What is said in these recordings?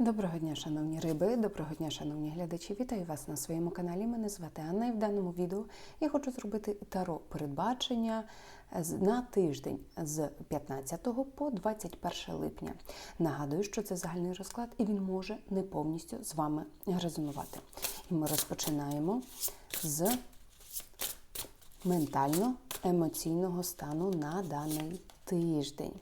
Доброго дня, шановні риби, доброго дня, шановні глядачі. Вітаю вас на своєму каналі. Мене звати Анна і в даному відео я хочу зробити таро передбачення на тиждень з 15 по 21 липня. Нагадую, що це загальний розклад і він може не повністю з вами резонувати. І ми розпочинаємо з ментально-емоційного стану на даний тиждень.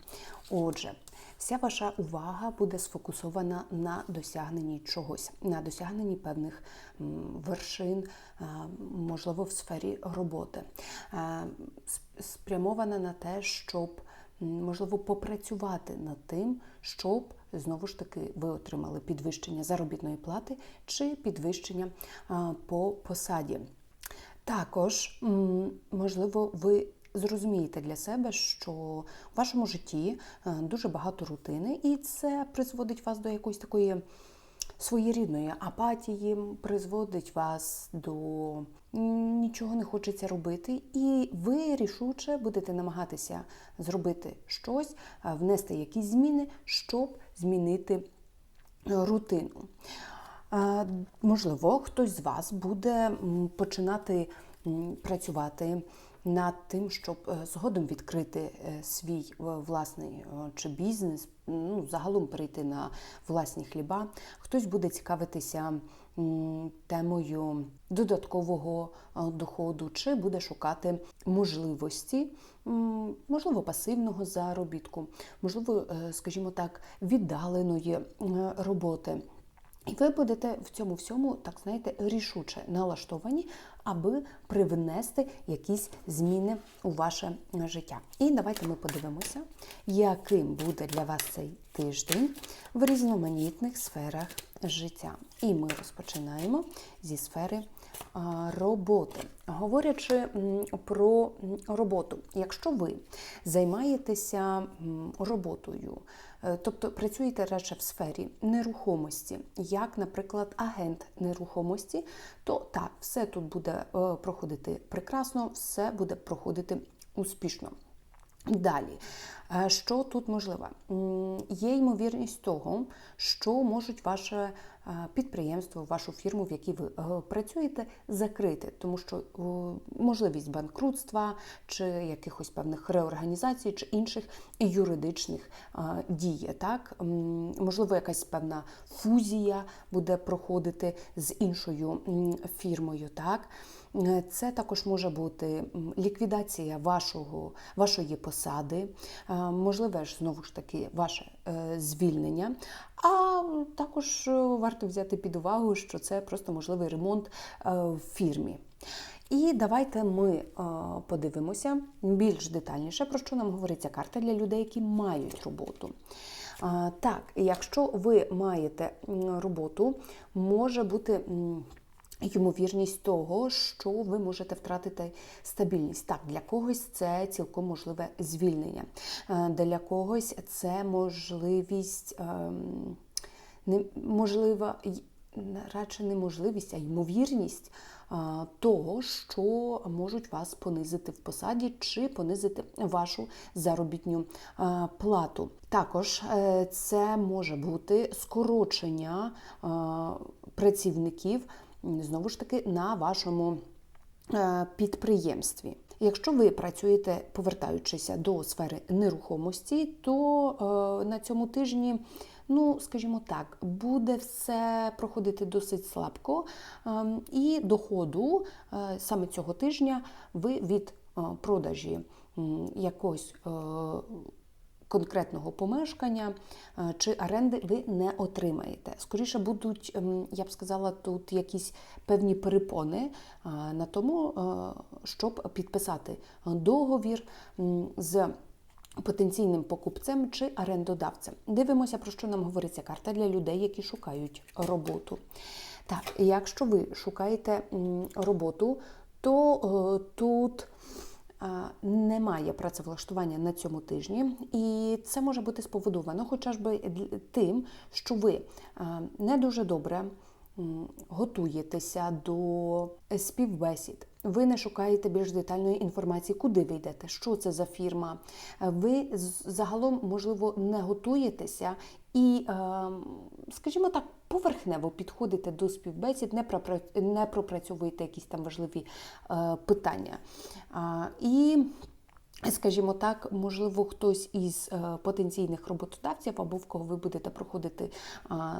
Отже, вся ваша увага буде сфокусована на досягненні чогось, на досягненні певних вершин, можливо, в сфері роботи, спрямована на те, щоб можливо попрацювати над тим, щоб знову ж таки ви отримали підвищення заробітної плати чи підвищення по посаді. Також, можливо, ви зрозумієте для себе, що в вашому житті е, дуже багато рутини, і це призводить вас до якоїсь такої своєрідної апатії, призводить вас до нічого не хочеться робити, і ви рішуче будете намагатися зробити щось, е, внести якісь зміни, щоб змінити рутину. Е, Можливо, хтось з вас буде починати працювати над тим, щоб е, згодом відкрити е, свій е, власний чи бізнес, ну, загалом перейти на власні хліба. Хтось буде цікавитися темою додаткового доходу, чи буде шукати можливості, можливо, пасивного заробітку, можливо, скажімо так, віддаленої роботи. І ви будете в цьому всьому, так знаєте, рішуче налаштовані, аби привнести якісь зміни у ваше життя. І давайте ми подивимося, яким буде для вас цей тиждень в різноманітних сферах життя. І ми розпочинаємо зі сфери роботи. Говорячи про роботу, якщо ви займаєтеся роботою, е, тобто працюєте радше в сфері нерухомості, як, наприклад, агент нерухомості, то так, все тут буде е, проходити прекрасно, все буде проходити успішно. Далі, що тут можливо? Є ймовірність того, що можуть ваше е, підприємство, вашу фірму, в якій ви е, працюєте, закрити, тому що е, можливість банкрутства чи якихось певних реорганізацій чи інших юридичних е, дій. Так? Можливо, якась певна фузія буде проходити з іншою фірмою. Так? Е, Це також може бути ліквідація вашого, вашої посади, е, можливе ж знову ж таки ваше е, звільнення. А також е, варто взяти під увагу, що це просто можливий ремонт е, в фірмі. І давайте ми е, подивимося більш детальніше, про що нам говорить ця карта для людей, які мають роботу. Так, якщо ви маєте роботу, може бути. Ймовірність того, що ви можете втратити стабільність. Так, для когось це цілком можливе звільнення, Е, для когось це можливість ем, не можлива й- радше не можливість, а ймовірність того, що можуть вас понизити в посаді чи понизити вашу заробітню плату. Також е, це може бути скорочення працівників знову ж таки на вашому е, підприємстві. Якщо ви працюєте, повертаючися до сфери нерухомості, то е, на цьому тижні, ну скажімо так, буде все проходити досить слабко, е, і доходу е, саме цього тижня ви від продажі якогось конкретного помешкання е, чи оренди ви не отримаєте. Скоріше будуть, ем, я б сказала, тут якісь певні перепони е, на тому, е, щоб підписати договір з потенційним покупцем чи орендодавцем. Дивимося, про що нам говорить ця карта для людей, які шукають роботу. Так, якщо ви шукаєте роботу, то е, тут немає працевлаштування на цьому тижні, і це може бути споводовано хоча б дл- тим, що ви не дуже добре готуєтеся до співбесід. Ви не шукаєте більш детальної інформації, куди ви йдете, що це за фірма. Ви загалом, можливо, не готуєтеся і е, скажімо так, поверхнево підходите до співбесід, не пропра- не пропрацьовуєте якісь там важливі е, питання. І Скажімо так, можливо, хтось із е, потенційних роботодавців або в кого ви будете проходити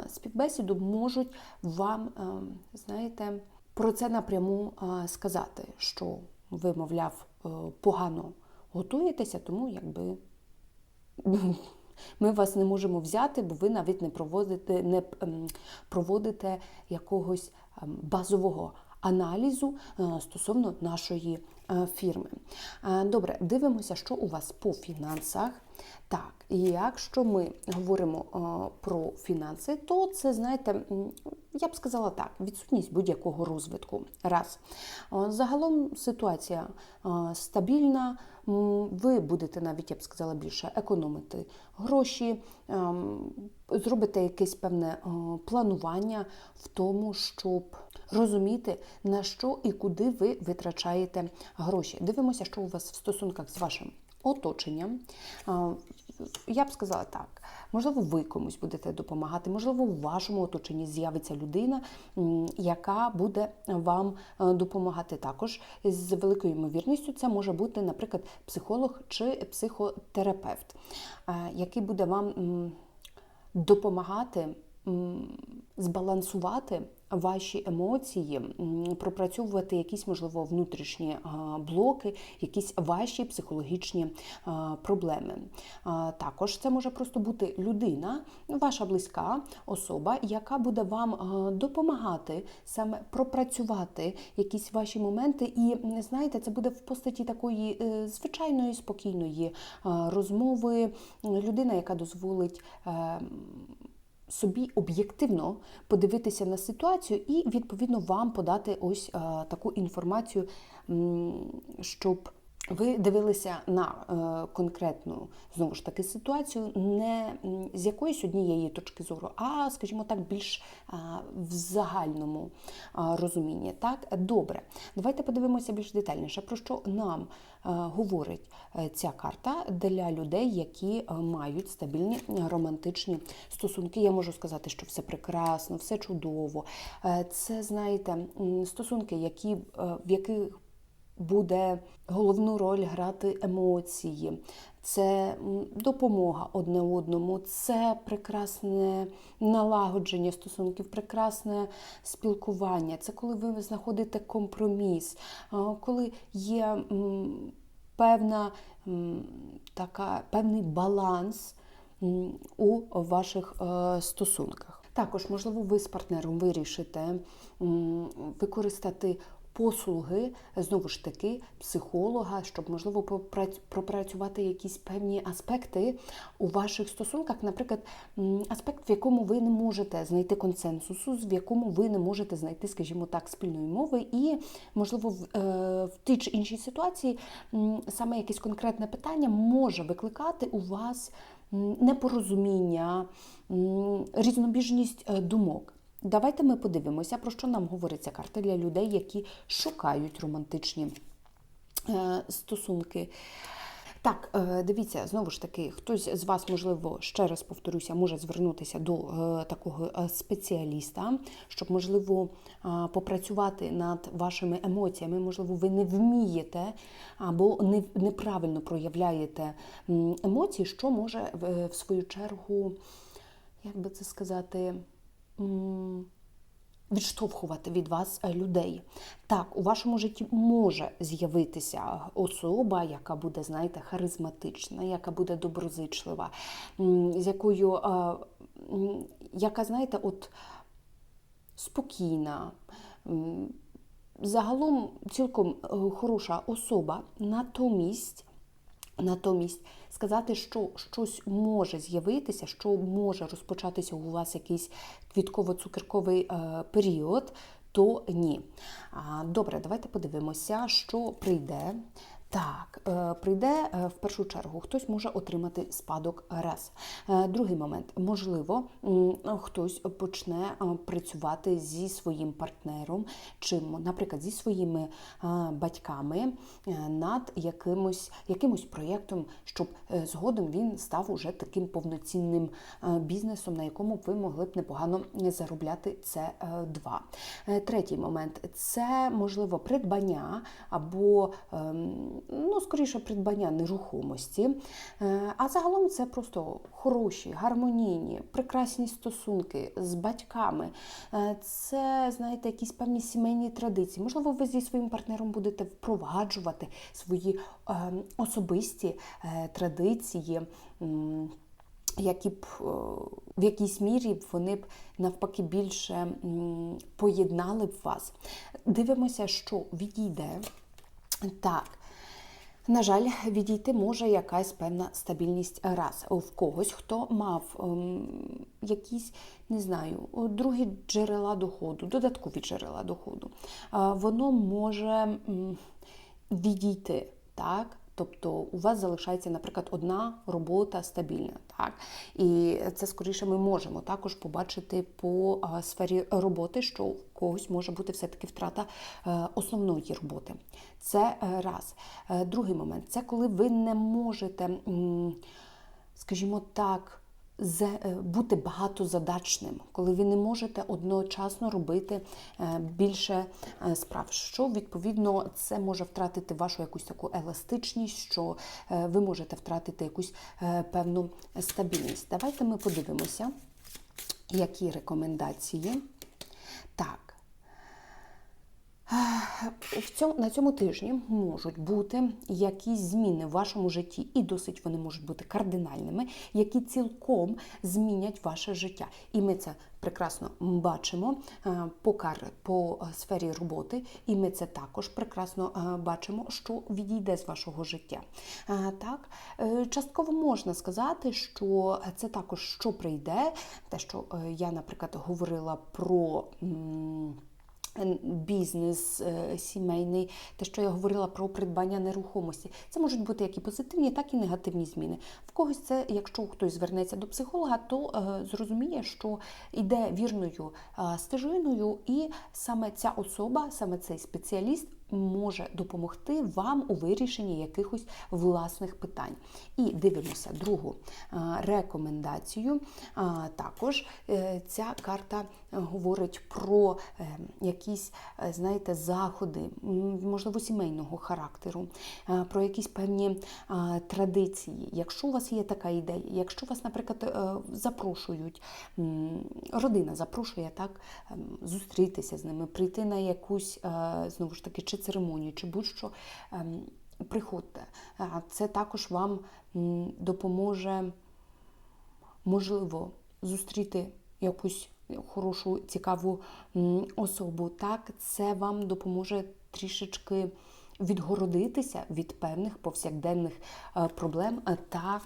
співбесіду, можуть вам, е, знаєте, про це напряму сказати, що ви, мовляв, погано готуєтеся, тому якби ми вас не можемо взяти, бо ви навіть не проводите, не ем, проводите якогось ем, базового аналізу е, стосовно нашої е, фірми. Е, Добре, дивимося, що у вас по фінансах. Так, і якщо ми говоримо про фінанси, то це, знаєте, я б сказала так, відсутність будь-якого розвитку. Раз. Е, Загалом ситуація е, стабільна, ви будете навіть, я б сказала, більше економити гроші, ем, зробите якесь певне е, планування в тому, щоб розуміти, на що і куди ви витрачаєте гроші. Дивимося, що у вас в стосунках з вашим оточенням. Я б сказала так, можливо, ви комусь будете допомагати, можливо, у вашому оточенні з'явиться людина, яка буде вам е, допомагати також. З великою ймовірністю це може бути, наприклад, психолог чи психотерапевт, е, який буде вам допомагати збалансувати ваші емоції, пропрацьовувати якісь, можливо, внутрішні блоки, якісь ваші психологічні проблеми. Також це може просто бути людина, ваша близька особа, яка буде вам допомагати саме пропрацювати якісь ваші моменти. І знаєте, це буде в постаті такої е, звичайної спокійної розмови. Людина, яка дозволить. Собі об'єктивно подивитися на ситуацію і відповідно вам подати ось таку інформацію, щоб ви дивилися на е, конкретну знову ж таки ситуацію не з якоїсь однієї точки зору, а скажімо так, більш в загальному розумінні. Так, добре, давайте подивимося більш детальніше, про що нам е, говорить е, ця карта для людей, які мають стабільні романтичні стосунки. Я можу сказати, що все прекрасно, все чудово. Це знаєте, стосунки, які в яких буде головну роль грати емоції, це допомога одне одному, це прекрасне налагодження стосунків, прекрасне спілкування. Це коли ви знаходите компроміс, коли є певна така, певний баланс у ваших е, стосунках. Також, можливо, ви з партнером вирішите використати послуги знову ж таки психолога, щоб можливо пропрацювати якісь певні аспекти у ваших стосунках, наприклад, аспект, в якому ви не можете знайти консенсусу, в якому ви не можете знайти, скажімо так, спільної мови, і можливо в, е, в тій чи іншій ситуації саме якесь конкретне питання може викликати у вас непорозуміння, різнобіжність е, думок. Давайте ми подивимося, про що нам говорить ця карта для людей, які шукають романтичні е, стосунки. Так, е, дивіться, знову ж таки, хтось з вас, можливо, ще раз повторюся, може звернутися до е, такого спеціаліста, щоб, можливо, попрацювати над вашими емоціями. Можливо, ви не вмієте або не, неправильно проявляєте емоції, що може в свою чергу, як би це сказати, відштовхувати від вас е, людей. Так, у вашому житті може з'явитися особа, яка буде, знаєте, харизматична, яка буде доброзичлива, з якою, е, яка, знаєте, от спокійна. Загалом цілком е, хороша особа, натомість Натомість сказати, що щось може з'явитися, що може розпочатися у вас якийсь квітково-цукерковий е, період, то ні. Добре, давайте подивимося, що прийде. Так, е, прийде е, в першу чергу, хтось може отримати спадок раз. Е, Другий момент, можливо, хтось почне працювати зі своїм партнером, чи, наприклад, зі своїми батьками над якимось, якимось проєктом, щоб згодом він став уже таким повноцінним бізнесом, на якому ви могли б непогано заробляти. Це два. Третій момент це можливо придбання або ем, ну, скоріше придбання нерухомості. Е, А загалом це просто хороші, гармонійні, прекрасні стосунки з батьками. Е, Це, знаєте, якісь певні сімейні традиції. Можливо, ви зі своїм партнером будете впроваджувати свої ем, особисті е, традиції. які б е, в якійсь мірі вони б навпаки більше поєднали б вас. Дивимося, що відійде. Так. На жаль, відійти може якась певна стабільність раз в когось, хто мав ем, якісь, не знаю, другі джерела доходу, додаткові джерела доходу. Е, воно може ем, відійти, так? Тобто у вас залишається, наприклад, одна робота стабільна, так і це скоріше ми можемо також побачити по сфері роботи, що у когось може бути все-таки втрата е, основної роботи. Це е, раз. Е, Другий момент це коли ви не можете, скажімо так, бути багатозадачним, коли ви не можете одночасно робити е, більше е, справ. Що відповідно це може втратити вашу якусь таку еластичність, що е, ви можете втратити якусь е, певну стабільність. Давайте ми подивимося, які рекомендації. Так. В цьому, на цьому тижні можуть бути якісь зміни в вашому житті, і досить вони можуть бути кардинальними, які цілком змінять ваше життя. І ми це прекрасно бачимо е, по, кар... по е, сфері роботи, і ми це також прекрасно е, бачимо, що відійде з вашого життя. Так, частково можна сказати, що це також що прийде, те, що я, наприклад, говорила про. Бізнес е, сімейний, те, що я говорила про придбання нерухомості. Це можуть бути як і позитивні, так і негативні зміни. В когось це, якщо хтось звернеться до психолога, то е, зрозуміє, що йде вірною стежиною, і саме ця особа, саме цей спеціаліст. Може допомогти вам у вирішенні якихось власних питань. І дивимося другу рекомендацію. Також е, ця карта говорить про е, якісь, е, знаєте, заходи, можливо, сімейного характеру, про якісь певні традиції. Якщо у вас є така ідея, якщо вас, наприклад, е, запрошують, родина запрошує так ем, зустрітися з ними, прийти на якусь знову ж таки чи церемонію, чи будь-що. ем, Приходьте. Це також вам допоможе можливо зустріти якусь хорошу, цікаву особу. Так, це вам допоможе трішечки відгородитися від певних повсякденних е, проблем е, та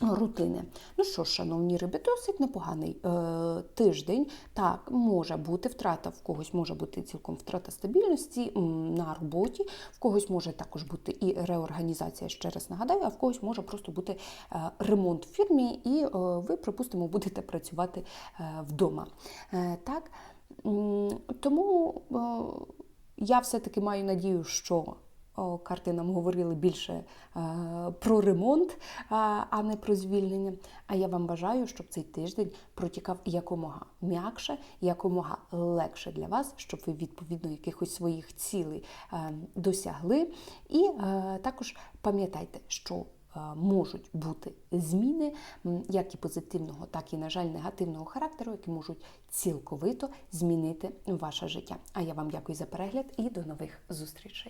рутини. Ну що ж, шановні риби, досить непоганий е, тиждень. Так, може бути втрата, в когось може бути цілком втрата стабільності на роботі, в когось може також бути і реорганізація, ще раз нагадаю, а в когось може просто бути е, ремонт в фірмі, і е, ви, припустимо, будете працювати е, вдома. Е, так? Тому е, я все-таки маю надію, що карти нам говорили більше е, про ремонт, а, а не про звільнення. А я вам бажаю, щоб цей тиждень протікав якомога м'якше, якомога легше для вас, щоб ви відповідно якихось своїх цілей е, досягли. І е, також пам'ятайте, що е, можуть бути зміни, як і позитивного, так і, на жаль, негативного характеру, які можуть цілковито змінити ваше життя. А я вам дякую за перегляд і до нових зустрічей.